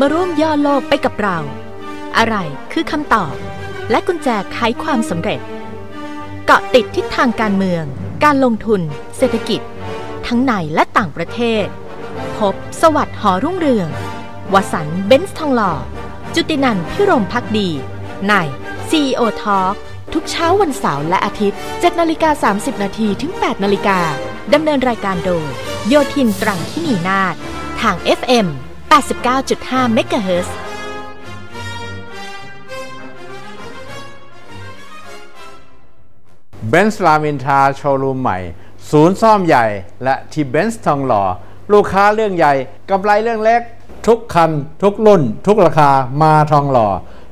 มาร่วมย่อโลกไปกับเรา อะไรคือคำตอบ และกุญแจไขความสำเร็จ เกาะติดทิศทางการเมือง การลงทุน เศรษฐกิจ ทั้งในและต่างประเทศ พบสวัสดิ์หอรุ่งเรือง วสันเบนซ์ทองหล่อ จุตินันพิรมพักดี ใน CEO Talk ทุกเช้าวันเสาร์และอาทิตย์ 7นาฬิกา30 นาทีถึง 8นาฬิกาดำเนินรายการโดย โยทินตรังที่นีนาฏทาง FM 89.5 MHz เบนซ์ลามินทาโชว์รูมใหม่ ศูนย์ซ่อมใหญ่ และที่เบนซ์ทองหล่อ ลูกค้าเรื่องใหญ่กำไรเรื่องเล็ก ทุกคัน ทุกรุ่น ทุกราคามาทองหล่อ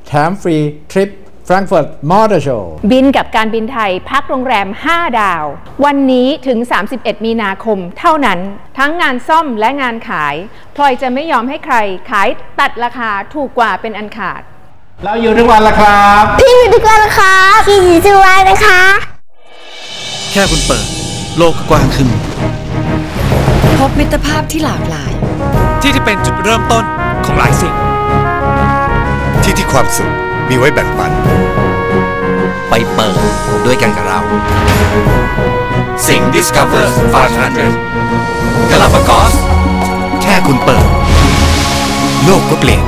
แถมฟรีทริป Frankfurt Motor Show บินกับการบินไทยพักโรงแรม 5 ดาว วันนี้ถึง 31 มีนาคมเท่านั้น ทั้งงานซ่อมและงานขาย พลอยจะไม่ยอมให้ใครขายตัดราคาถูกกว่าเป็นอันขาด เราอยู่ทุกวันละครับพี่อยู่ทุกคนนะคะพี่อยู่ทุกวันนะคะ แค่คุณเปิด โลกก็กว้างขึ้น พบมิตรภาพที่หลากหลาย ที่ที่เป็นจุดเริ่มต้นของหลายสิ่ง ที่ที่ความสุขมีไว้แบ่งปัน ไปเปิดด้วยกันกับเราสิง Discover 500 Galapagos แค่คุณเปิด โลกก็เปลี่ยน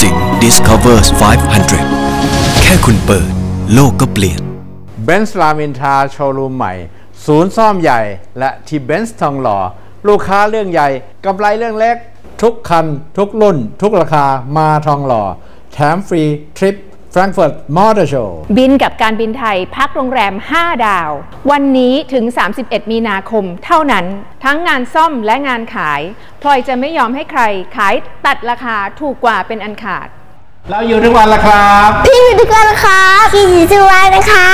สิ่ง Discovers 500 แค่คุณเปิด โลกก็เปลี่ยนเบนซ์ลามินทราโชว์รูมใหม่ ศูนย์ซ่อมใหญ่ และที่เบนซ์ทองหล่อ ลูกค้าเรื่องใหญ่กำไรเรื่องเล็ก ทุกคัน ทุกรุ่น ทุกราคามาทองหล่อ แถมฟรีทริป Frankfurt Motor Show บินกับการบินไทยพักโรงแรม 5 ดาว วันนี้ถึง 31 มีนาคมเท่านั้น ทั้งงานซ่อมและงานขายพลอยจะไม่ยอมให้ใครขายตัดราคาถูกกว่าเป็นอันขาด เราอยู่ทุกวันละครับ พี่อยู่ทุกคนนะคะพี่อยู่ทุกวันนะคะ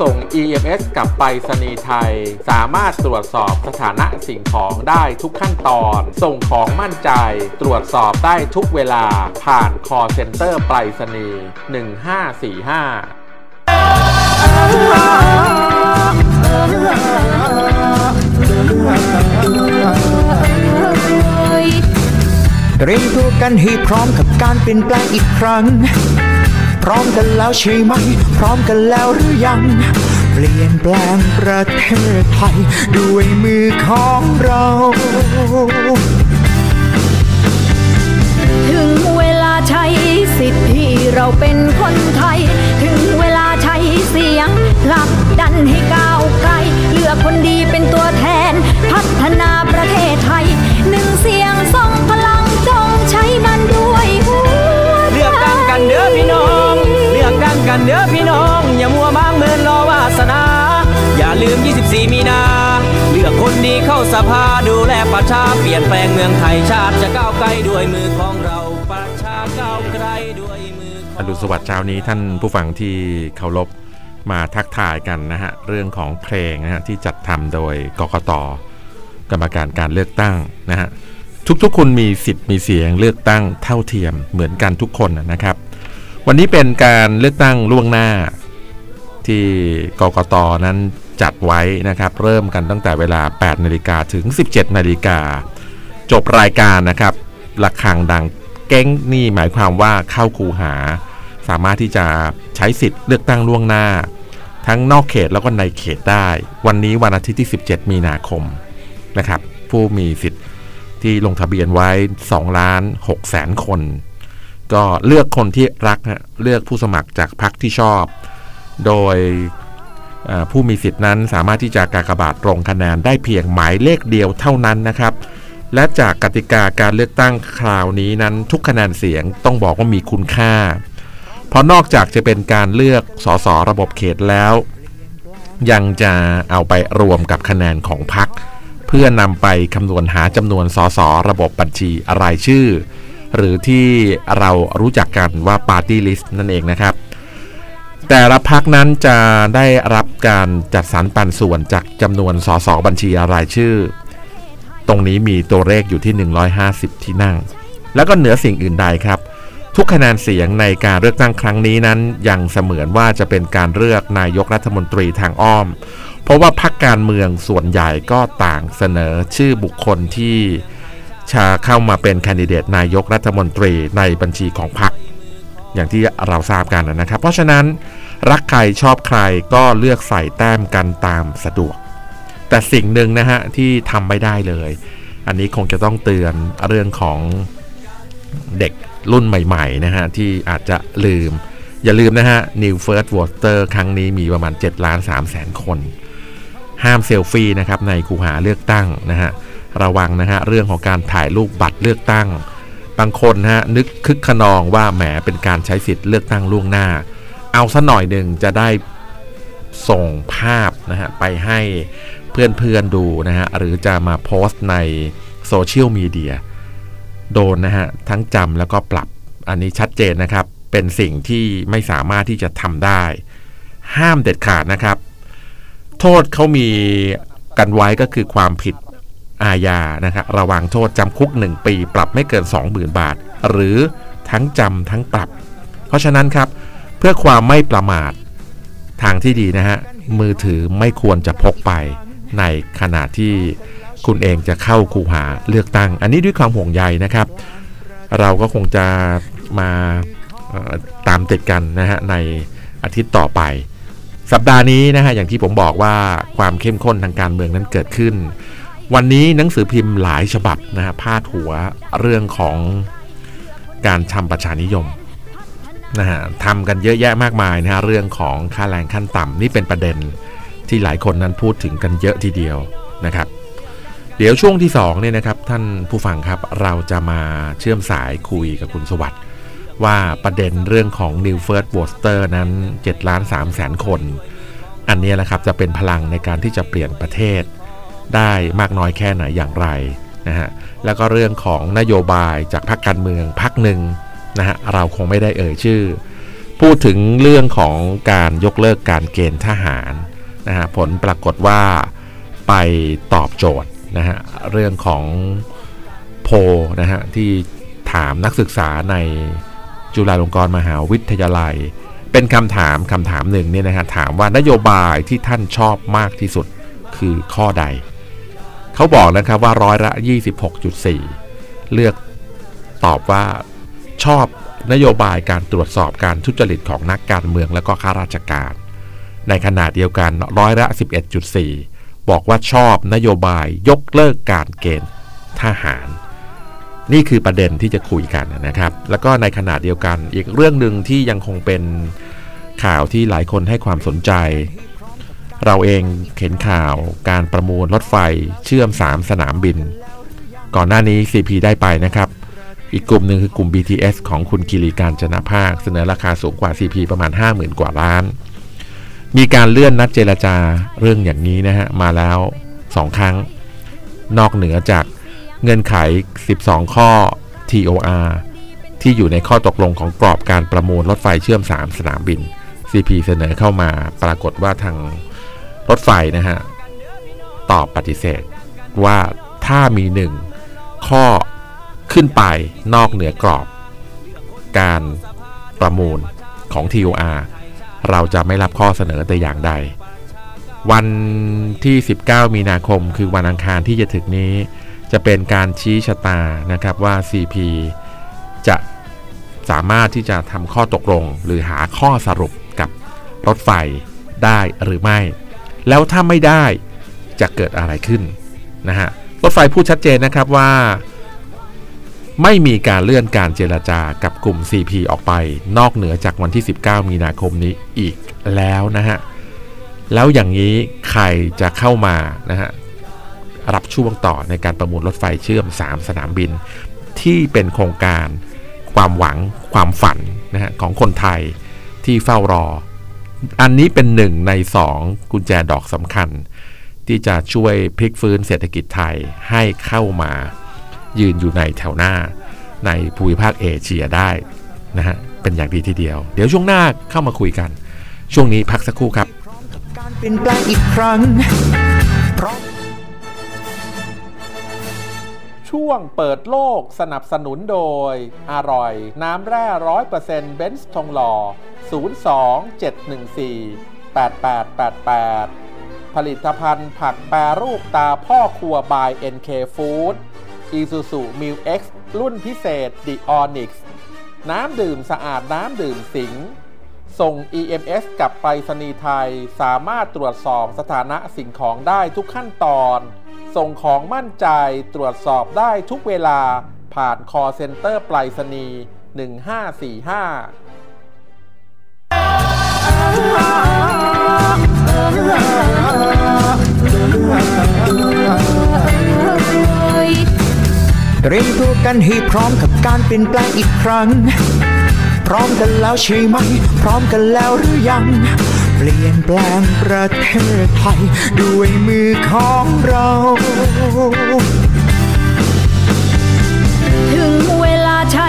ส่ง EMS กับไปรษณีย์ไทย สามารถตรวจสอบสถานะสิ่งของได้ทุกขั้นตอน ส่งของมั่นใจ ตรวจสอบได้ทุกเวลา ผ่าน call center ไปรษณีย์1545 เตรียมตัวกันให้พร้อมกับการเปลี่ยนแปลงอีกครั้ง พร้อมกันแล้วใช่ไหม พร้อมกันแล้วหรือยัง เปลี่ยนแปลงประเทศไทย ด้วยมือของเรา ถึงเวลาใช้สิทธิ์ที่เราเป็นคนไทย ถึงเวลาใช้เสียงผลักดันให้ก้าวไกล เลือกคนดีเป็นตัวแทน พัฒนาประเทศไทย ลืม 24 มีนา เลือกคนดีเข้าสภาดูแลประชาเปลี่ยนแปลงเมืองไทยชาติจะก้าวไกลด้วยมือของเราประชาก้าวไกลด้วยมือองอรุณสวัสดิ์เช้านี้ท่านผู้ฟังที่เคารพมาทักทายกันนะฮะเรื่องของเพลงนะฮะที่จัดทำโดยกกตกรรมการการเลือกตั้งนะฮะทุกๆคนมีสิทธิ์มีเสียงเลือกตั้งเท่าเทียมเหมือนกันทุกคนนะครับ วันนี้เป็นการเลือกตั้งล่วงหน้าที่กกตนั้น จัดไว้นะครับ เริ่มกันตั้งแต่เวลา 8 นาฬิกาถึง 17 นาฬิกา จบรายการนะครับระฆังดังเก้งนี่หมายความว่าเข้าคูหา สามารถที่จะใช้สิทธิ์เลือกตั้งล่วงหน้า ทั้งนอกเขตแล้วก็ในเขตได้ วันนี้วันอาทิตย์ที่ 17 มีนาคมนะครับ ผู้มีสิทธิ์ที่ลงทะเบียนไว้2ล้าน6แสนคน ก็เลือกคนที่รักฮะเลือกผู้สมัครจากพรรคที่ชอบ โดย ผู้มีสิทธินั้นสามารถที่จะกากบาทลงคะแนนได้เพียงหมายเลขเดียวเท่านั้นนะครับ และจากกติกาการเลือกตั้งคราวนี้นั้นทุกคะแนนเสียงต้องบอกว่ามีคุณค่า เพราะนอกจากจะเป็นการเลือกสสระบบเขตแล้ว ยังจะเอาไปรวมกับคะแนนของพรรคเพื่อนำไปคำนวณหาจำนวนสสระบบบัญชีรายชื่อ หรือที่เรารู้จักกันว่า Party List นั่นเองนะครับ แต่ละพักนั้นจะได้รับการจัดสรรปันส่วนจากจำนวนสสบัญชีรายชื่อ ตรงนี้มีตัวเลขอยู่ที่ 150 ที่นั่ง แล้วก็เหนือสิ่งอื่นใดครับ ทุกคะแนนเสียงในการเลือกตั้งครั้งนี้นั้น ยังเสมือนว่าจะเป็นการเลือกนายกรัฐมนตรีทางอ้อม เพราะว่าพรรคการเมืองส่วนใหญ่ก็ต่างเสนอชื่อบุคคลที่จะเข้ามาเป็นแคนดิเดตนายกรัฐมนตรีในบัญชีของพรรค อย่างที่เราทราบกันนะครับ เพราะฉะนั้นรักใครชอบใครก็เลือกใส่แต้มกันตามสะดวก แต่สิ่งหนึ่งนะฮะที่ทำไม่ได้เลย อันนี้คงจะต้องเตือนเรื่องของเด็กรุ่นใหม่ๆนะฮะที่อาจจะลืม อย่าลืมนะฮะ New First Voter ครั้งนี้มีประมาณ7ล้าน3แสนคน ห้ามเซลฟี่นะครับในคูหาเลือกตั้งนะฮะระวังนะฮะเรื่องของการถ่ายรูปบัตรเลือกตั้ง บางคนนะฮะนึกคึกขนองว่าแหมเป็นการใช้สิทธิ์เลือกตั้งล่วงหน้า เอาซะหน่อยหนึ่งจะได้ส่งภาพนะฮะไปให้เพื่อนๆดูนะฮะหรือจะมาโพสต์ในโซเชียลมีเดียโดนนะฮะทั้งจำแล้วก็ปรับอันนี้ชัดเจนนะครับ เป็นสิ่งที่ไม่สามารถที่จะทำได้ ห้ามเด็ดขาดนะครับ โทษเขามีกันไว้ก็คือความผิด อาญานะครับระวังโทษจำคุก 1 ปี ปรับไม่เกิน 20,000 บาท หรือทั้งจำทั้งปรับ เพราะฉะนั้นครับ เพื่อความไม่ประมาททางที่ดีนะฮะมือถือไม่ควรจะพกไปในขณะที่คุณเองจะเข้าคูหาเลือกตั้ง อันนี้ด้วยความห่วงใยนะครับ เราก็คงจะมาตามติดกันนะฮะในอาทิตย์ต่อไป สัปดาห์นี้นะฮะอย่างที่ผมบอกว่าความเข้มข้นทางการเมืองนั้นเกิดขึ้น วันนี้หนังสือพิมพ์หลายฉบับนะฮะพาดหัวเรื่องของการทำประชานิยมนะฮะทำกันเยอะแยะมากมายนะฮะเรื่องของค่าแรงขั้นต่ำนี่เป็นประเด็นที่หลายคนนั้นพูดถึงกันเยอะทีเดียวนะครับ เดี๋ยวช่วงที่2เนี่ยนะครับท่านผู้ฟังครับเราจะมาเชื่อมสายคุยกับคุณสวัสด์ว่าประเด็นเรื่องของ New First Voter นั้น7ล้าน3แสนคน อันนี้แหละครับจะเป็นพลังในการที่จะเปลี่ยนประเทศ ได้มากน้อยแค่ไหนอย่างไรนะฮะแล้วก็เรื่องของนโยบายจากพรรคการเมืองพรรคหนึ่งนะฮะเราคงไม่ได้เอ่ยชื่อ พูดถึงเรื่องของการยกเลิกการเกณฑ์ทหารนะฮะผลปรากฏว่าไปตอบโจทย์นะฮะเรื่องของโพนะฮะที่ถามนักศึกษาในจุฬาลงกรณ์มหาวิทยาลัย เป็นคำถามคำถามหนึ่งเนี่ยนะฮะถามว่านโยบายที่ท่านชอบมากที่สุดคือข้อใด เขาบอกนะครับว่าร้อยละ 26.4 เลือกตอบว่าชอบนโยบายการตรวจสอบการทุจริตของนักการเมืองและก็ข้าราชการ ในขณะเดียวกันร้อยละ 11.4 บอกว่าชอบนโยบายยกเลิกการเกณฑ์ทหาร นี่คือประเด็นที่จะคุยกันนะครับ แล้วก็ในขณะเดียวกันอีกเรื่องหนึ่งที่ยังคงเป็นข่าวที่หลายคนให้ความสนใจ เราเองเห็นข่าวการประมูลรถไฟเชื่อม 3 สนามบิน ก่อนหน้านี้ CP ได้ไปนะครับ อีกกลุ่มหนึ่งคือกลุ่ม BTS ของคุณกิริการจนะภาค เสนอราคาสูงกว่า CP ประมาณ 50,000 กว่าล้าน มีการเลื่อนนัดเจรจาเรื่องอย่างนี้นะฮะ มาแล้ว 2 ครั้ง นอกเหนือจากเงื่อนไข 12 ข้อ TOR ที่อยู่ในข้อตกลงของกรอบการประมูลรถไฟเชื่อม 3 สนามบิน CP เสนอเข้ามาปรากฏว่าทาง รถไฟนะฮะตอบปฏิเสธว่าถ้ามีหนึ่งข้อขึ้นไปนอกเหนือกรอบ การประมูลของ TOR เราจะไม่รับข้อเสนอแต่อย่างใด วันที่ 19 มีนาคมคือวันอังคารที่จะถึงนี้ จะเป็นการชี้ชะตานะครับว่า CP จะสามารถที่จะทำข้อตกลง หรือหาข้อสรุปกับรถไฟได้หรือไม่ แล้วถ้าไม่ได้จะเกิดอะไรขึ้นนะฮะรถไฟพูดชัดเจนนะครับว่า ไม่มีการเลื่อนการเจรจากับกลุ่ม CP ออกไป นอกเหนือจากวันที่ 19 มีนาคมนี้อีกแล้วนะฮะแล้วอย่างนี้ใครจะเข้ามานะฮะรับช่วงต่อในการประมูลรถไฟเชื่อม 3 สนามบิน ที่เป็นโครงการความหวังความฝันนะฮะของคนไทยที่เฝ้ารอ อันนี้เป็นหนึ่งในสองกุญแจดอกสำคัญ ที่จะช่วยพลิกฟื้นเศรษฐกิจไทยให้เข้ามายืนอยู่ในแถวหน้าในภูมิภาคเอเชียได้นะฮะเป็นอย่างดีทีเดียว เดี๋ยวช่วงหน้าเข้ามาคุยกัน ช่วงนี้พักสักครู่ครับการเปลี่ยนแปลงอีกครั้ง ช่วงเปิดโลกสนับสนุนโดย อร่อย น้ำแร่ร้อยเปอร์เซ็นต์เบนซ์ทองหล่อ 02 714 8888 ผลิตภัณฑ์ผักแปรรูปตาพ่อครัวบาย NK Food Isuzu m i l X รุ่นพิเศษ The Onyx น้ำดื่มสะอาดน้ำดื่มสิง ส่ง EMS กับไปรษณีย์ไทย สามารถตรวจสอบสถานะสิ่งของได้ทุกขั้นตอน ส่งของมั่นใจตรวจสอบได้ทุกเวลาผ่าน call center ไปรษณีย์1545 เตรียมตัวกันให้พร้อมกับการเปลี่ยนแปลงอีกครั้ง พร้อมกันแล้วใช่ไหม พร้อมกันแล้วหรือยัง เปลี่ยนแปลงประเทศไทย ด้วยมือของเรา ถึงเวลาใช้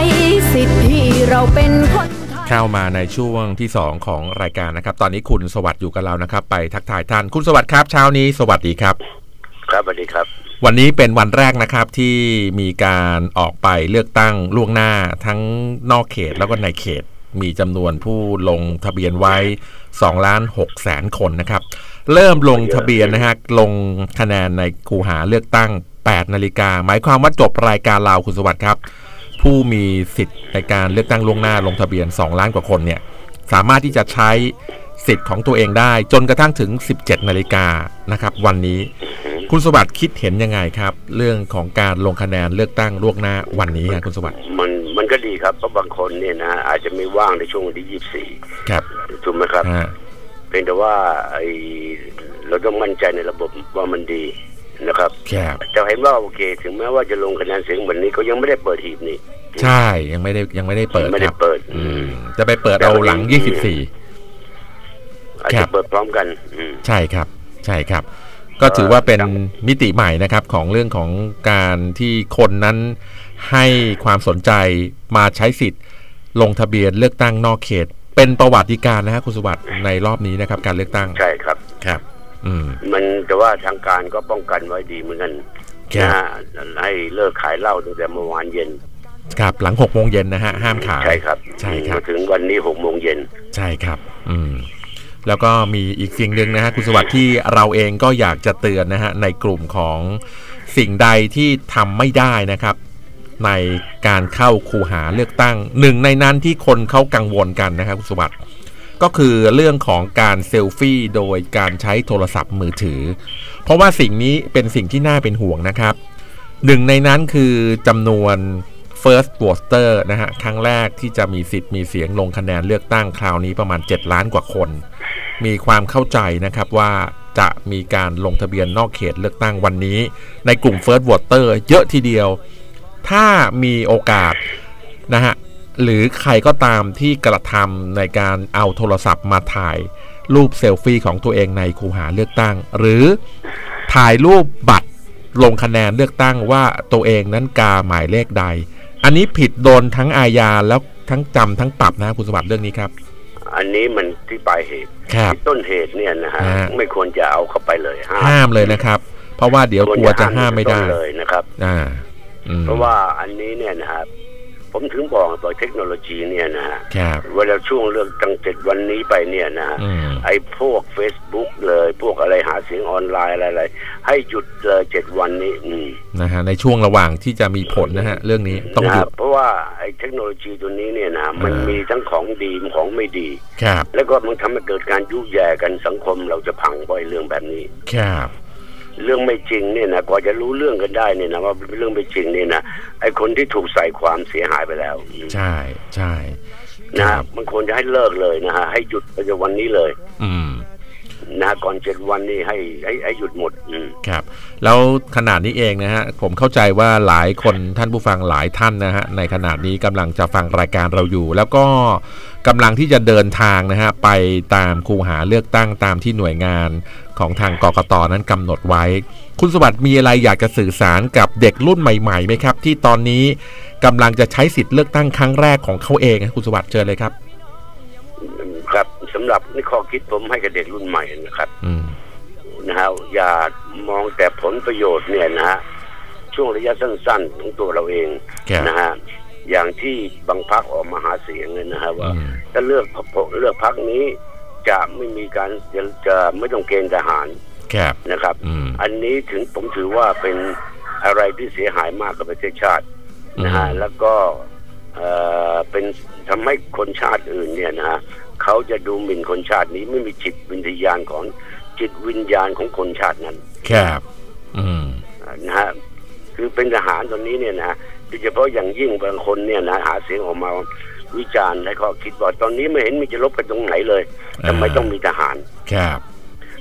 สิทธิ์ที่เราเป็นคนเข้ามาในช่วงที่ 2 ของรายการนะครับ ตอนนี้คุณสวัสดิ์อยู่กับเรานะครับ ไปทักทายท่าน คุณสวัสดิ์ครับเช้านี้สวัสดีครับ ครับสวัสดีครับ วันนี้เป็นวันแรกนะครับที่มีการออกไปเลือกตั้งล่วงหน้าทั้งนอกเขตแล้วก็ในเขต มีจำนวนผู้ลงทะเบียนไว้2ล้าน6แสนคนนะครับ เริ่มลงทะเบียนนะฮะลงคะแนนในคูหาเลือกตั้ง 8 นาฬิกา หมายความว่าจบรายการเราคุณสวัสดิ์ครับ ผู้มีสิทธิ์ในการเลือกตั้งล่วงหน้าลงทะเบียน 2 ล้านกว่าคนเนี่ยสามารถที่จะใช้สิทธิ์ของตัวเองได้ จนกระทั่งถึง 17 นาฬิกานะครับ วันนี้คุณสวัสดิ์คิดเห็นยังไงครับ เรื่องของการลงคะแนนเลือกตั้งล่วงหน้าวันนี้ครับคุณสวัสดิ์มัน มันก็ดีครับเพราะบางคนเนี่ยนะอาจจะไม่ว่างในช่วงวันที่ยี่สิบสี่ครับถูกไหมครับฮะเพียงแต่ว่าไอเราต้องมั่นใจในระบบว่ามันดีนะครับครับจะเห็นว่าโอเค ถึงแม้ว่าจะลงคะแนนเสียงวันนี้ก็ยังไม่ได้เปิดหีบนี่ ใช่ยังไม่ได้ยังไม่ได้เปิดไม่ได้ครับเปิดอืมจะไปเปิดเอาหลัง24อาจครัจะบเปิดพร้อมกันอืมใช่ครับ ใช่ครับ ก็ถือว่าเป็นมิติใหม่นะครับของเรื่องของการที่คนนั้น ให้ความสนใจมาใช้สิทธิ์ ลงทะเบียนเลือกตั้งนอกเขต เป็นประวัติการณ์นะฮะคุณสวัสดิ์ในรอบนี้นะครับ การเลือกตั้งใช่ครับครับ อืม มันแต่ว่าทางการก็ป้องกันไว้ดีเหมือนกันครับนะฮะให้เลิกขายเหล้าตั้งแต่เมื่อวานเย็นครับหลังหกโมงเย็นนะฮะห้ามขายใช่ครับใช่ครับมาถึงวันนี้หกโมงเย็นใช่ครับ อืมแล้วก็มีอีกสิ่งหนึ่งนะฮะคุณสวัสดิ์ที่เราเองก็อยากจะเตือนนะฮะในกลุ่มของสิ่งใดที่ทำไม่ได้นะครับ ในการเข้าคูหาเลือกตั้งหนึ่งในนั้นที่คนเขากังวลกันนะครับคุณสวัสดิ์ก็คือเรื่องของการเซลฟี่โดยการใช้โทรศัพท์มือถือ เพราะว่าสิ่งนี้เป็นสิ่งที่น่าเป็นห่วงนะครับหนึ่งในนั้นคือจำนวน First Voter นะฮะครั้งแรกที่จะมีสิทธิ์มีเสียงลงคะแนนเลือกตั้งคราวนี้ประมาณ 7 ล้านกว่าคน มีความเข้าใจนะครับว่าจะมีการลงทะเบียนนอกเขตเลือกตั้งวันนี้ ในกลุ่ม First Voter เยอะทีเดียว ถ้ามีโอกาสนะฮะหรือใครก็ตามที่กระทำในการเอาโทรศัพท์มาถ่ายรูปเซลฟี่ของตัวเองในคูหาเลือกตั้ง หรือถ่ายรูปบัตรลงคะแนนเลือกตั้งว่าตัวเองนั้นกาหมายเลขใด อันนี้ผิดโดนทั้งอาญาแล้วทั้งจำทั้งปรับนะคุณสวัสดิ์เรื่องนี้ครับ อันนี้มันที่ปลายเหตุครับที่ต้นเหตุเนี่ยนะฮะฮะไม่ควรจะเอาเข้าไปเลยห้ามห้ามเลยนะครับ เพราะว่าเดี๋ยวกลัวจะห้ามไม่ได้ควรจะห้ามตั้งแต่ต้นเลยนะครับ อ่าอืม เพราะว่าอันนี้เนี่ยนะครับผมถึงบอกบอกเทคโนโลยีเนี่ยนะฮะครับเวลาช่วงเลือกตั้งเจ็ดวันนี้ไปเนี่ยนะฮะอืมไอ้พวก Facebook เลยพวกอะไรหาเสียงออนไลน์อะไรๆให้หยุดเลยเจ็ดวันนี้อืมนะฮะในช่วงระหว่างที่จะมีผลนะฮะเรื่องนี้ต้องหยุนะดเพราะว่าไอ้เทคโนโลยีตัวนี้เนี่ยนะมันอ่ามีมีทั้งของดีของไม่ดีครับแล้วก็มันทำให้เกิดการยุแย่กันสังคมเราจะพังเพราะไอ้เรื่องแบบนี้ครับ เรื่องไม่จริงเนี่ยนะกว่าจะรู้เรื่องกันได้เนี่ยนะว่าเป็นเรื่องไม่จริงเนี่ยนะไอ้คนที่ถูกใส่ความเสียหายไปแล้ว ใช่ใช่นะมันควรจะให้เลิกเลยนะฮะให้หยุดไปจากวันนี้เลย อืม นะก่อนเจ็ดวันนี้ให้ให้ให้หยุดหมดครับ แล้วขนาดนี้เองนะฮะ ผมเข้าใจว่าหลายคนท่านผู้ฟังหลายท่านนะฮะ ในขณะนี้กำลังจะฟังรายการเราอยู่ แล้วก็กำลังที่จะเดินทางนะฮะ ไปตามคูหาเลือกตั้งตามที่หน่วยงานของทางกกตนั้นกำหนดไว้ คุณสวัสดิ์มีอะไรอยากจะสื่อสารกับเด็กรุ่นใหม่ๆไหมครับ ที่ตอนนี้กำลังจะใช้สิทธิ์เลือกตั้งครั้งแรกของเขาเองคุณสวัสดิ์เชิญเลยครับ สำหรับนี่ข้อคิดผมให้กับเด็กรุ่นใหม่นะครับอืมนะฮะอย่ามองแต่ผลประโยชน์เนี่ยนะฮะช่วงระยะสั้นๆ ของตัวเราเองครับนะฮะอย่างที่บางพักออกมาหาเสียงเนี่ยนะฮะว่าถ้าเลือกพเลือกพักนี้จะไม่มีการจะจะไม่ต้องเกณฑ์ทหารครับนะครับอืมอันนี้ถึงผมถือว่าเป็นอะไรที่เสียหายมากกับประเทศชาตินะฮะแล้วก็เอ่อเป็นทำให้คนชาติอื่นเนี่ยนะฮะ เขาจะดูหมิ่นคนชาตินี้ไม่มีจิตวิญญาณของจิตวิญญาณของคนชาตินั้น ครับ อืมนะฮะคือเป็นทหารตอนนี้เนี่ยนะโดยเฉพาะอย่างยิ่งบางคนเนี่ยนะหาเสียงออกมาวิจารณ์และก็คิดว่าตอนนี้ไม่เห็นมีจะลบกันตรงไหนเลยทำไมต้องมีทหาร ครับ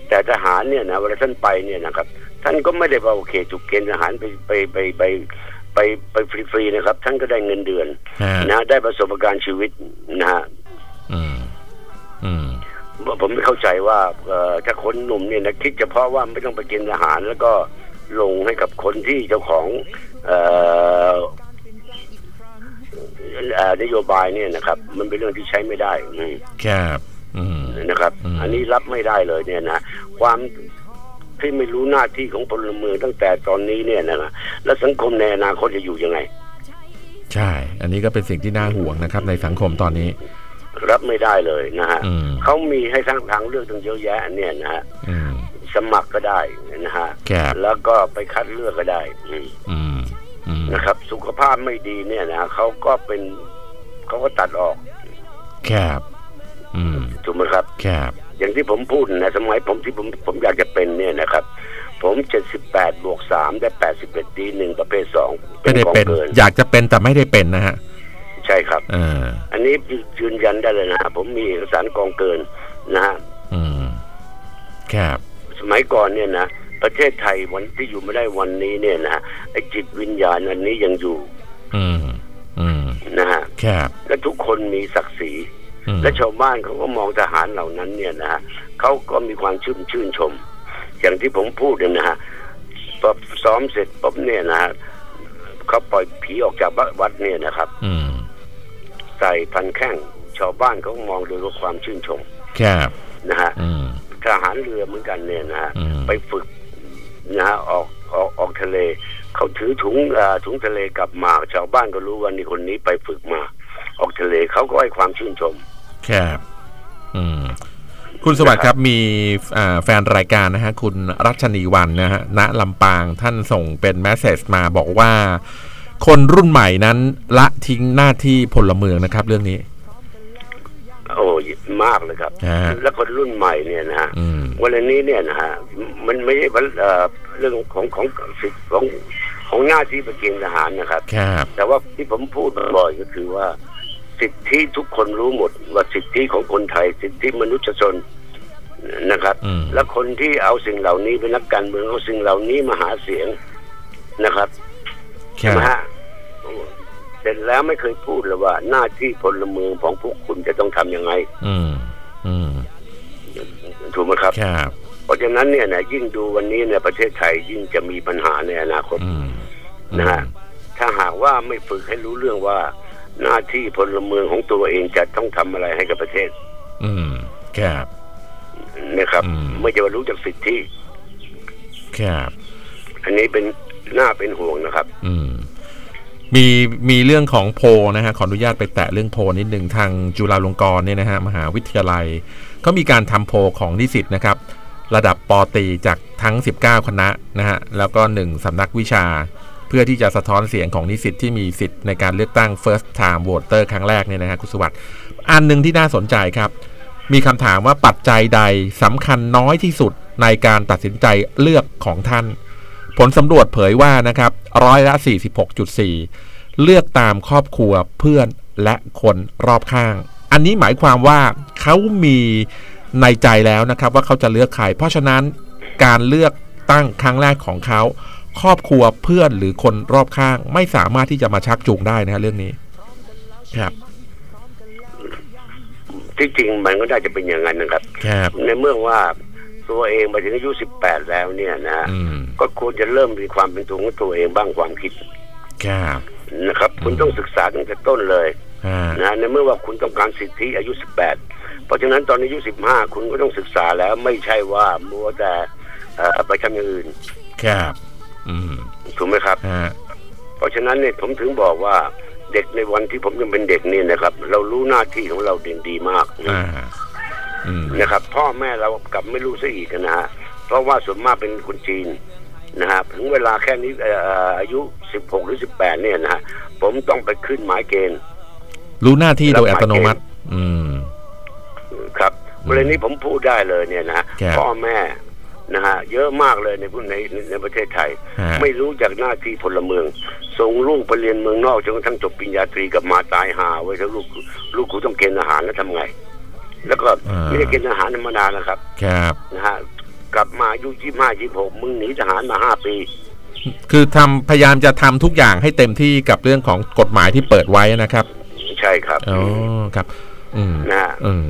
แต่ทหารเนี่ยนะเวลาท่านไปเนี่ยนะครับ ท่านก็ไม่ได้ว่าโอเคถูกเกณฑ์ทหารไปไปไปไปไปไปฟรีๆนะครับ ท่านก็ได้เงินเดือนฮะนะได้ประสบการณ์ชีวิตนะฮะอืมอืม ผมไม่เข้าใจว่าเอ่อถ้าคนหนุ่มเนี่ยนะคิดเฉพาะว่าไม่ต้องไปเกณฑ์ทหาร แล้วก็ลงให้กับคนที่เจ้าของเอ่อเอ่อนโยบายเนี่ยนะครับ มันเป็นเรื่องที่ใช้ไม่ได้อืมครับอืมนะครับ อันนี้รับไม่ได้เลยเนี่ยนะความที่ไม่รู้หน้าที่ของพลเมืองตั้งแต่ตอนนี้เนี่ยนะแล้วสังคมในอนาคตจะอยู่ยังไง ใช่ อันนี้ก็เป็นสิ่งที่น่าห่วงนะครับ ในสังคมตอนนี้ รับไม่ได้เลยนะฮะอืมเขามีให้ทั้งทางเลือกตั้งเยอะแยะเนี่ยนะฮะอืมสมัครก็ได้นะฮะครับแล้วก็ไปคัดเลือกก็ได้อืมอืมอืมนะครับ สุขภาพไม่ดีเนี่ยนะเขาก็เป็นเขาก็ตัดออกครับอืมถูกไหมครับครับอย่างที่ผมพูดนะสมัยผมที่ผมผมอยากจะเป็นเนี่ยนะครับ ผมเจ็ดสิบแปดบวกสามได้แปดสิบเอ็ดดีหนึ่งประเภทสองไม่ได้ของเป็นเกินอยากจะเป็นแต่ไม่ได้เป็นนะฮะ ใช่ครับเอออันนี้ยืนยันได้เลยนะฮะผมมีเอกสารกองเกินนะฮะอืมครับ สมัยก่อนเนี่ยนะประเทศไทยวันที่อยู่ไม่ได้วันนี้เนี่ยนะฮะไอ้จิตวิญญาณอันนี้ยังอยู่ อืมอืมนะฮะครับและทุกคนมีศักดิ์ศรีอืมและชาวบ้านเขาก็มองทหารเหล่านั้น เนี่ยนะฮะเขาก็มีความชื่นชื่นชม อย่างที่ผมพูดเนี่ยนะฮะพอซ้อมเสร็จปุ๊บเนี่ยนะฮะเขาปล่อยผีออกจากวัดเนี่ยนะครับ อืม ใส่พันแข้งชาวบ้านเขามองโดยความชื่นชม ครับนะฮะอืมทหารเรือเหมือนกันเนี่ยนะฮะอืมไปฝึกนะฮะออกออกออกทะเล เขาถือถุงอ่าถุงทะเลกลับมา ชาวบ้านก็รู้ว่านี่คนนี้ไปฝึกมา ออกทะเลเขาก็ให้ความชื่นชม ครับอืมคุณสวัสดิ์ครับมีอ่าแฟนรายการนะฮะคุณรัชนีวันนะฮะณลำปางท่านส่งเป็นแมสเซจมาบอกว่า คนรุ่นใหม่นั้นละทิ้งหน้าที่พลเมืองนะครับ เรื่องนี้ โอ้ยมากเลยครับ ฮะแล้วคนรุ่นใหม่เนี่ยนะฮะอืม วันนี้เนี่ยนะฮะมันไม่ใช่ว่าเอ่อเรื่องของของสิทธิ์ของของหน้าที่ประเกณฑ์ทหารนะครับ ครับ แต่ว่าที่ผมพูดบ่อยก็คือว่าสิทธิทุกคนรู้หมด ว่าสิทธิของคนไทย สิทธิมนุษยชนนะครับ อืม และคนที่เอาสิ่งเหล่านี้เป็นนักการเมืองเอาสิ่งเหล่านี้มาหาเสียงนะครับ คใช่รัไหมบฮะเสร็จแล้วไม่เคยพูดเลยว่า หน้าที่พลเมืองของพวกคุณจะต้องทำยังไง อืม อืมถูกไหมครับครับเพราะฉะนั้นเนี่ยนะยิ่งดูวันนี้เนี่ยประเทศไทยยิ่งจะมีปัญหาในอนาคตอืมนะฮะถ้าหากว่าไม่ฝึกให้รู้เรื่องว่า หน้าที่พลเมืองของตัวเองจะต้องทำอะไรให้กับประเทศ อืมครับนะครับอืมไม่จะว่ารู้จักสิทธิครับอันนี้เป็น น่าเป็นห่วงนะครับ อืมมีมีเรื่องของโพนะฮะขออนุญาตไปแตะเรื่องโพนิดหนึ่งทางจุฬาลงกรณ์เนี่ยนะฮะมหาวิทยาลัยเขามีการทำโพของนิสิตนะครับ ระดับปต.ีจากทั้ง 19 คณะนะฮะแล้วก็ 1สำนักวิชา เพื่อที่จะสะท้อนเสียงของนิสิตที่มีสิทธิ์ในการเลือกตั้ง first time voter ครั้งแรกเนี่ยนะฮะคุณสวัสดิ์อันหนึ่งที่น่าสนใจครับ มีคำถามว่าปัจจัยใดสำคัญน้อยที่สุดในการตัดสินใจเลือกของท่าน ผลสำรวจเผยว่านะครับร้อยละ 46.4 เลือกตามครอบครัวเพื่อนและคนรอบข้าง อันนี้หมายความว่าเขามีในใจแล้วนะครับว่าเขาจะเลือกใคร เพราะฉะนั้นการเลือกตั้งครั้งแรกของเขา ครอบครัวเพื่อนหรือคนรอบข้าง ไม่สามารถที่จะมาชักจูงได้นะฮะเรื่องนี้ครับที่จริงมันก็ได้จะเป็นอย่างนั้นนะครับครับในเมื่อว่า ตัวเองมาถึงอายุ18แล้วเนี่ยนะฮะอืมก็ควรจะเริ่มมีความเป็นตัวของตัวเองบ้างความคิดครับนะครับ คุณต้องศึกษาตั้งแต่ต้นเลยอ่านะในเมื่อว่าคุณต้องการสิทธิอายุ18เพราะฉะนั้นตอนอายุ15คุณก็ต้องศึกษาแล้วไม่ใช่ว่ามัวแต่เอ่อไปทำอย่างอื่นครับอืมถูกไหมครับฮะเพราะฉะนั้นเนี่ยผมถึงบอกว่าเด็กในวันที่ผมยังเป็นเด็กเนี่ยนะครับ เรารู้หน้าที่ของเราเด่นดีมากอ่าอืม นะครับ พ่อแม่เรากลับไม่รู้ซะอีกนะฮะเพราะว่าส่วนมากเป็นคนจีนนะฮะถึงเวลาแค่นี้เอ่ออายุ16หรือ18เนี่ยนะฮะผมต้องไปขึ้นหมายเกณฑ์ รู้หน้าที่โดยอัตโนมัติ อืม ครับเวลานี้ผมพูดได้เลยเนี่ยนะครับพ่อแม่นะฮะเยอะมากเลยในในในในประเทศไทยฮะไม่รู้จากหน้าที่พลเมืองส่งลูกไปเรียนเมืองนอกจนกระทั่งจบปริญญาตรีกลับมาตายหาไว้ถ้าลูกลูกกูต้องเกณฑ์อาหารแล้วทำไง แล้วก็อ่าไม่ได้เกณฑ์อาหารธรรมดานะครับ ครับนะฮะกลับมาอายุยี่ห้ายี่หกมึงหนีทหารมาห้าปี คือทำพยายามจะทำทุกอย่างให้เต็มที่กับเรื่องของกฎหมายที่เปิดไว้นะครับ ใช่ครับอ๋อครับ อืมนะฮะอืม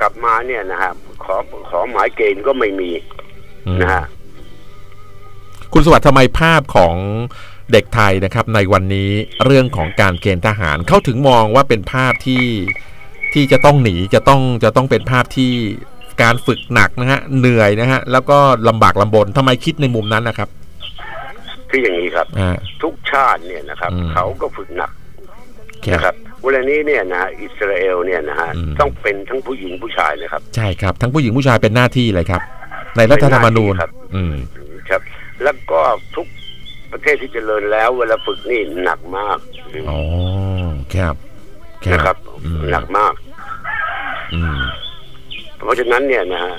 กลับมาเนี่ยนะฮะขอขอหมายเกณฑ์ก็ไม่มีอืมนะฮะคุณสวัสดิ์ทำไมภาพของเด็กไทยนะครับ ในวันนี้เรื่องของการเกณฑ์ทหาร เขาถึงมองว่าเป็นภาพที่ ที่จะต้องหนีจะต้องจะต้องเป็นภาพที่การฝึกหนักนะฮะเหนื่อยนะฮะแล้วก็ลำบากลำบนทำไมคิดในมุมนั้นนะครับคืออย่างนี้ครับอ่าทุกชาติเนี่ยนะครับอืมเขาก็ฝึกหนักครับนะครับเวลานี้เนี่ยนะฮะอิสราเอลเนี่ยนะฮะอืมต้องเป็นทั้งผู้หญิงผู้ชายนะครับ ใช่ครับ ทั้งผู้หญิงผู้ชายเป็นหน้าที่เลยครับ ในรัฐธรรมนูญเป็นหน้าที่ครับ อืมครับ แล้วก็ทุกประเทศที่เจริญแล้ว เวลาฝึกนี่หนักมากอ๋อครับนะครับอืม หนักมาก อืมเพราะฉะนั้นเนี่ยนะฮะ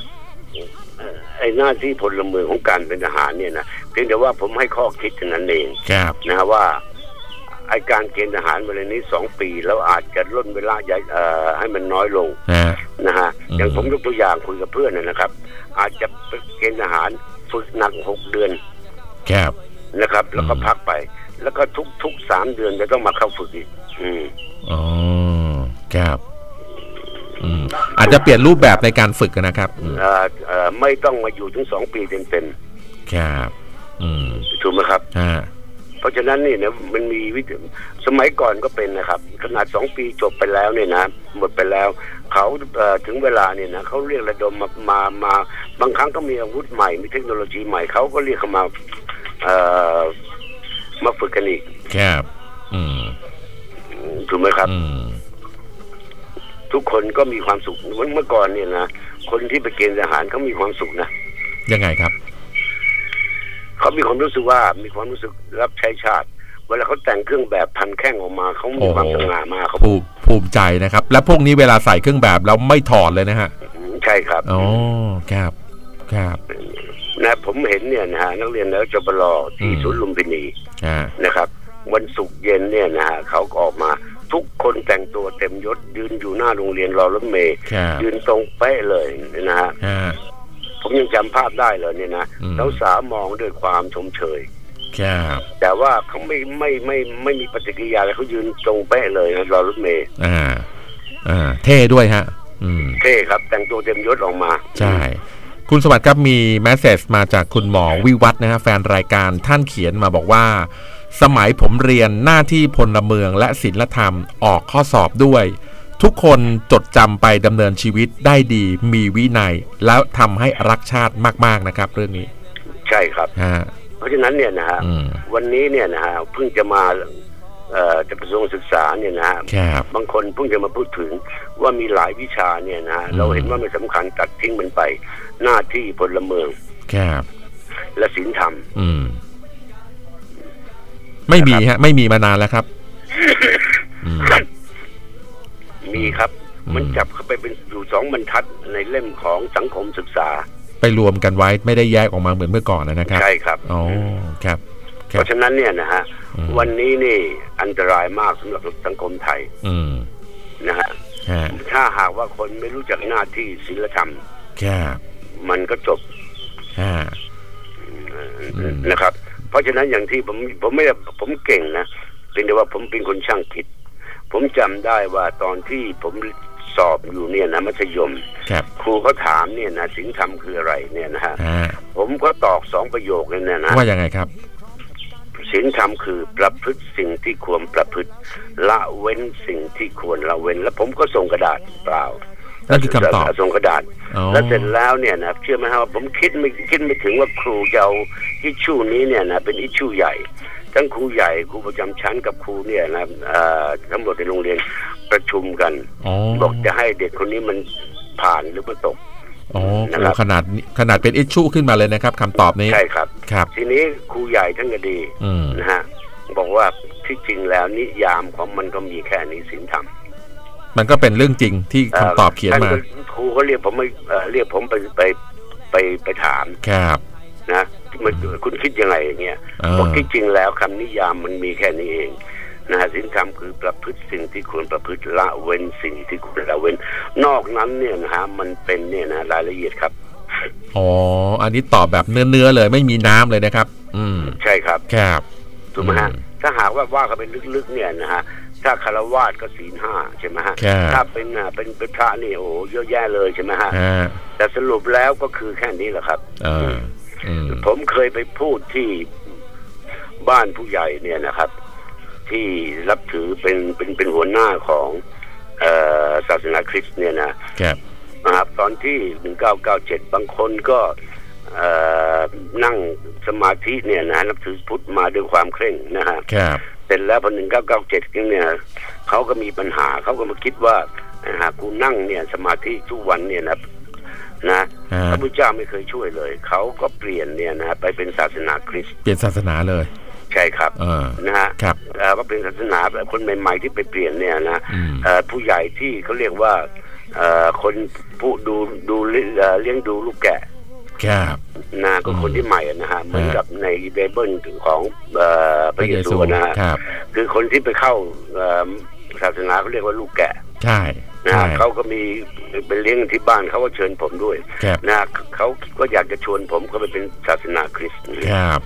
เอ่อไอ้หน้าที่พลเมืองของการเป็นทหารเนี่ยนะเพียงแต่ว่าผมให้ข้อคิดเท่านั้นเองครับนะฮะว่าไอ้การเกณฑ์ทหารเวลานี้สองปีแล้วอาจจะลดเวลาย้ายเอ่อให้มันน้อยลงฮะนะฮะอืมอย่างผมยกตัวอย่างคุยกับเพื่อนนะนะครับ อาจจะเกณฑ์ทหารฝึกหนักหกเดือนครับนะครับ แล้วก็พักไป แล้วก็ทุกทุกสามเดือนจะต้องมาเข้าฝึกอีก อืมอ๋อ ครับอืมอาจจะเปลี่ยนรูปแบบในการฝึกนะครับอืมเอ่อเอ่อไม่ต้องมาอยู่ถึงสองปีเต็มครับ อืมๆถูกไหมครับ ฮะเพราะฉะนั้นนี่นะมันมีวิธีสมัยก่อนก็เป็นนะครับ ขนาดสองปีจบไปแล้วเนี่ยนะ หมดไปแล้ว เขาเอ่อถึงเวลาเนี่ยนะเขาเรียกระดมมามามาบางครั้งก็มีอาวุธใหม่มีเทคโนโลยีใหม่เขาก็เรียกเขามาเอ่อมาฝึกกันอีกครับ อืม ถูกไหมครับ อืม ทุกคนก็มีความสุขเมื่อเมื่อก่อนเนี่ยนะคนที่ไปเกณฑ์ทหารเขามีความสุขนะยังไงครับเขามีความรู้สึกว่ามีความรู้สึกรับใช้ชาติเวลาเขาแต่งเครื่องแบบพันแข้งออกมาเขามีความโอ้โหสง่ามากเขาภูมิภูมิใจนะครับ และพวกนี้เวลาใส่เครื่องแบบแล้วไม่ถอดเลยนะฮะใช่ครับอ๋อครับครับนะผมเห็นเนี่ยนะฮะนักเรียนแล้วจบลที่อืมศูนย์ลุมพินีอ่านะครับ วันศุกร์เย็นเนี่ยนะฮะเขาก็ออกมา ทุกคนแต่งตัวเต็มยศยืนอยู่หน้าโรงเรียนรอรถเมย์ครับยืนตรงเป๊ะเลยนะฮะฮะผมยังจำภาพได้เลยเนี่ยนะอืมแล้วสาวมองด้วยความชมเชยครับแต่ว่าเขาไม่ไม่ไม่ไม่มีปฏิกิริยาอะไรเขายืนตรงเป๊ะเลยนะรอรถเมย์อ่าอ่าเท่ด้วยฮะอืมเท่ครับแต่งตัวเต็มยศออกมา ใช่คุณสวัสดิ์ครับมีแมสเซจมาจากคุณหมอวิวัฒน์นะฮะแฟนรายการท่านเขียนมาบอกว่า สมัยผมเรียนหน้าที่พลเมืองและศิลธรรมออกข้อสอบด้วย ทุกคนจดจำไปดำเนินชีวิตได้ดีมีวินัย แล้วทำให้รักชาติมาก ๆนะครับ เรื่องนี้ ใช่ครับฮะเพราะฉะนั้นเนี่ยนะฮะอืมวันนี้เนี่ยนะฮะเพิ่งจะมาเอ่อจากกระทรวงศึกษาเนี่ยนะฮะครับบางคนเพิ่งจะมาพูดถึงว่ามีหลายวิชาเนี่ยนะฮะอืมเราเห็นว่าไม่สำคัญตัดทิ้งมันไป หน้าที่พลเมืองครับและศีลธรรมอืม ไม่มีฮะ ไม่มีมานานแล้วครับอืมมีครับอืมมันจับเข้าไปเป็นอยู่สองบรรทัดในเล่มของสังคมศึกษา ไปรวมกันไว้ไม่ได้แยกออกมาเหมือนเมื่อก่อนนะครับ ใช่ครับอ๋อครับคเพรับราะฉะนั้นเนี่ยนะฮะอืมวันนี้นี่อันตรายมากสำหรับสังคมไทย อืมนะฮะฮะถ้าหากว่าคนไม่รู้จักหน้าที่ศีลธรรมครับมันก็จบฮะอืมนะครับ เพราะฉะนั้นอย่างที่ผมผมไม่ได้ผมเก่งนะเพียงแต่ว่าผมเป็นคนช่างคิด ผมจำได้ว่าตอนที่ผมสอบอยู่เนี่ยนะมัธยมครับครูเขาถามเนี่ยนะศีลธรรมคืออะไรเนี่ยนะฮะฮะผมก็ตอบสองประโยคเลยเนี่ยนะว่ายังไงครับศีลธรรมคือประพฤติสิ่งที่ควรประพฤติ ละเว้นสิ่งที่ควรละเว้น แล้วผมก็ส่งกระดาษเปล่า นั่นคือคำตอบส่งกระดาษอ๋อแล้วเสร็จแล้วเนี่ยนะเชื่อไหมครับว่าผมคิดไม่คิดไม่ถึงว่าครูจะเอาอิชชูนี้เนี่ยนะเป็นอิชชูใหญ่ ทั้งครูใหญ่ครูประจำชั้นกับครูเนี่ยนะเอ่อทั้งหมดในโรงเรียนประชุมกันอ๋อบอกจะให้เด็กคนนี้มันผ่านหรือมันตกอ๋อนะครับขนาดนี้ขนาดเป็นอิชชูขึ้นมาเลยนะครับคำตอบนี้ใช่ครับครับ ทีนี้ครูใหญ่ท่านก็ดีอืมนะฮะบอกว่าที่จริงแล้วนิยามของมันก็มีแค่นี้สินธรรม มันก็เป็นเรื่องจริงที่คำตอบเขียนมาท่ครูก็เรียกผมไม่เอ่อเรียกผมไปไปไปไปถามครับนะมันคุณคิดยังไงอย่างเงี้ยอ่าบอกที่จริงแล้วคำนิยามมันมีแค่นี้เองนะฮะสินธรรมคือประพฤติสิ่งที่ควรประพฤติละเว้นสิ่งที่ควรละเว้น นอกนั้นเนี่ยนะฮะมันเป็นเนี่ยนะรายละเอียดครับอ๋ออันนี้ตอบแบบเนื้อๆเลยไม่มีน้ำเลยนะครับ อืมใช่ครับครับถูกไหมฮะถ้าหากว่าว่ากันเป็นลึกๆเนี่ยนะฮะ ถ้าคารวาสก็ศีลห้าใช่ไหมฮะครับถ้าเป็นอะเป็นเป็นพระนี่โอ้โหเยอะแยะเลยใช่ไหมฮะฮะแต่สรุปแล้วก็คือแค่นี้แหละครับเอออืมผมเคยไปพูดที่บ้านผู้ใหญ่เนี่ยนะครับ ที่รับถือเป็นเป็นเป็นหัวหน้าของเอ่อศาสนาคริสต์เนี่ยนะครับนะครับตอนที่หนึ่งเก้าเก้าเจ็ดบางคนก็เอ่อนั่งสมาธิเนี่ยนะนับถือพุทธมาด้วยความเคร่งนะฮะครับ เสร็จแล้วพอหนึ่งเก้าเก้าเจ็ดเนี่ยเขาก็มีปัญหาเขาก็มาคิดว่าหากกูนั่งเนี่ยสมาธิทุกวันเนี่ยนะนะฮะพระพุทธเจ้าไม่เคยช่วยเลย เขาก็เปลี่ยนเนี่ยนะไปเป็นศาสนาคริสต์เปลี่ยนศาสนาเลยใช่ครับเออนะฮะครับเอ่อก็เป็นศาสนาคนใหม่ ๆ ที่ไปเปลี่ยนเนี่ยนะอืมเอ่อผู้ใหญ่ที่เขาเรียกว่าเอ่อคนผู้ดูดูเลี้ยงเอ่อเลี้ยงดูลูกแกะ ครับนะก็คนที่ใหม่อะนะฮะเหมือนกับในไบเบิลของเอ่อพระเยซูนะฮะครับคือคนที่ไปเข้าเอ่อศาสนาเขาเรียกว่าลูกแกะใช่นะใช่ฮะเขาก็มีไปเลี้ยงที่บ้านเขาก็เชิญผมด้วยครับนะฮะเขาก็อยากจะชวนผมก็ไปเป็นศาสนาคริสต์ครับ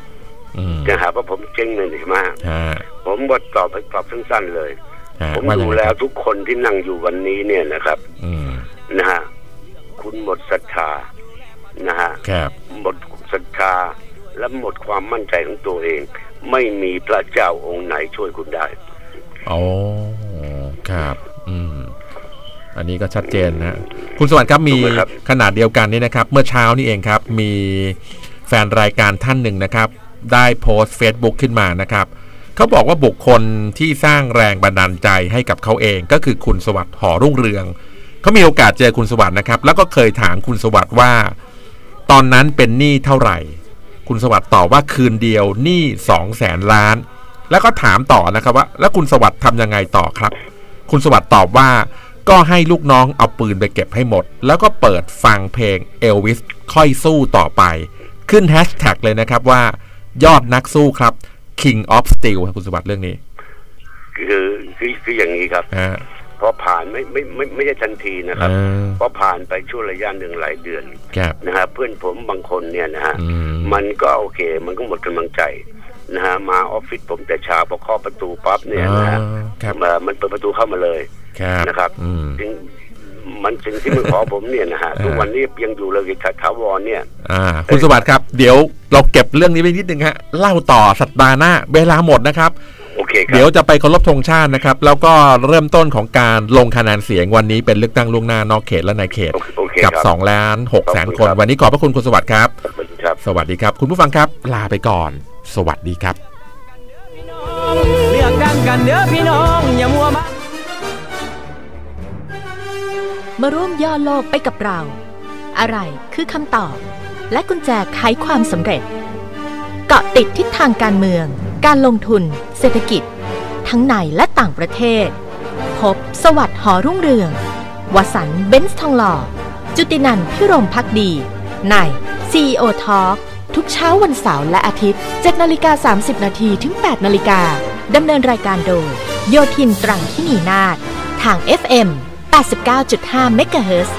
อืมนะฮะเพราะผมเจ๊งเลยใช่ไหมฮะผมบทตอบให้ตอบสั้นๆเลยฮะผมว่าดูยังไงแล้ควรับทุกคนที่นั่งอยู่วันนี้เนี่ยนะครับอืมนะฮะคุณหมดศรัทธา นะฮะครับหมดศรัทธาและหมดความมั่นใจของตัวเอง ไม่มีพระเจ้าองค์ไหนช่วยคุณได้อ๋อครับ อืม อันนี้ก็ชัดเจนนะคุณสวัสดิ์ครับมีขนาดเดียวกันนี่นะครับ เมื่อเช้านี่เองครับ มีแฟนรายการท่านหนึ่งนะครับ ได้โพสต์ Facebook ขึ้นมานะครับเขาบอกว่าบุคคลที่สร้างแรงบันดาลใจให้กับเขาเอง ก็คือคุณสวัสดิ์หอรุ่งเรืองเขามีโอกาสเจอคุณสวัสดิ์นะครับ แล้วก็เคยถามคุณสวัสดิ์ว่า ตอนนั้นเป็นหนี้เท่าไหร่ คุณสวัสดิ์ตอบว่าคืนเดียวหนี้สองแสนล้าน แล้วก็ถามต่อนะครับว่า แล้วคุณสวัสดิ์ทำยังไงต่อครับ คุณสวัสดิ์ตอบว่าก็ให้ลูกน้องเอาปืนไปเก็บให้หมด แล้วก็เปิดฟังเพลงเอลวิสค่อยสู้ต่อไป ขึ้นแฮชแท็กเลยนะครับว่า ยอดนักสู้ครับ King of Steel ครับคุณสวัสดิ์เรื่องนี้ คือคือคืออย่างนี้ครับฮะ พอผ่านไม่ไม่ไม่ไม่ใช่ทันทีนะครับอ่าพอผ่านไปช่วงระยะหนึ่งหลายเดือนครับนะฮะเพื่อนผมบางคนเนี่ยนะฮะอืมมันก็โอเค มันก็หมดกำลังใจนะฮะมาออฟฟิศผมแต่เช้าพอเคาะประตูปั๊บเนี่ยนะฮะอ่าครับมามันเปิดประตูเข้ามาเลยครับนะครับอืมถึงมันสิ่งที่มันขอผมเนี่ยนะฮะอ่าทุกวันนี้ยังอยู่เลยถาวรเนี่ยอ่าคุณสวัสดิ์ครับ เดี๋ยวเราเก็บเรื่องนี้ไว้นิดนึงฮะเล่าต่อสัปดาห์หน้า เวลาหมดนะครับ โอเคครับเดี๋ยวจะไปเคารพธงชาตินะครับ แล้วก็เริ่มต้นของการลงคะแนนเสียงวันนี้เป็นเลือกตั้งล่วงหน้านอกเขตและในเขตโอเคกับครับ2ล้าน6แสนขอบคคุณนครับวันนี้ขอบพระคุณคุณสวัสดิ์ครับสวัสดีครับ สวัสดีครับ คุณผู้ฟังครับ ลาไปก่อน สวัสดีครับเลือกตั้งกันเด้อพี่น้องอย่ามัวมามาร่วมย่อโลกไปกับเรา อะไรคือคำตอบ และกุญแจไขความสำเร็จ เกาะติดทิศทางการเมือง การลงทุน เศรษฐกิจ ทั้งในและต่างประเทศ พบสวัสดิ์หอรุ่งเรือง วสันเบนซ์ทองหล่อ จุตินันพิรมพักดี ใน CEO Talk ทุกเช้าวันเสาร์และอาทิตย์ 7นาฬิกา30 นาทีถึง 8นาฬิกาดำเนินรายการโดย โยทินตรังที่นีนาฏทาง FM 89.5เมกะเฮิรตซ์